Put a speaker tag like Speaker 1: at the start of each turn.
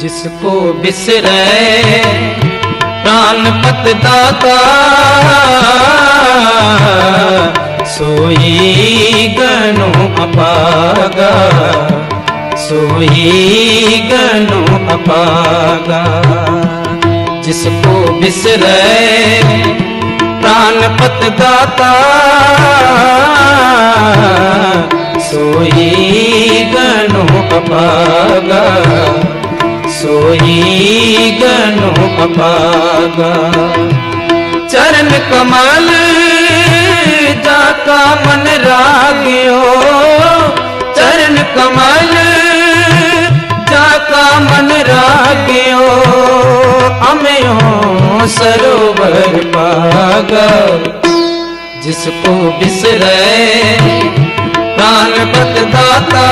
Speaker 1: जिसको बिसरे प्राण पत दाता सोई गनो अपागा सोई गनो अपागा जिसको बिसरे प्राण पत दाता सोई गनो अपागा सोई गनो अपागा चरण कमल जाका मन रागियो चरण कमल जाका मन रागियो अमयो सरोवर पागा जिसको बिसरे प्राण पत दाता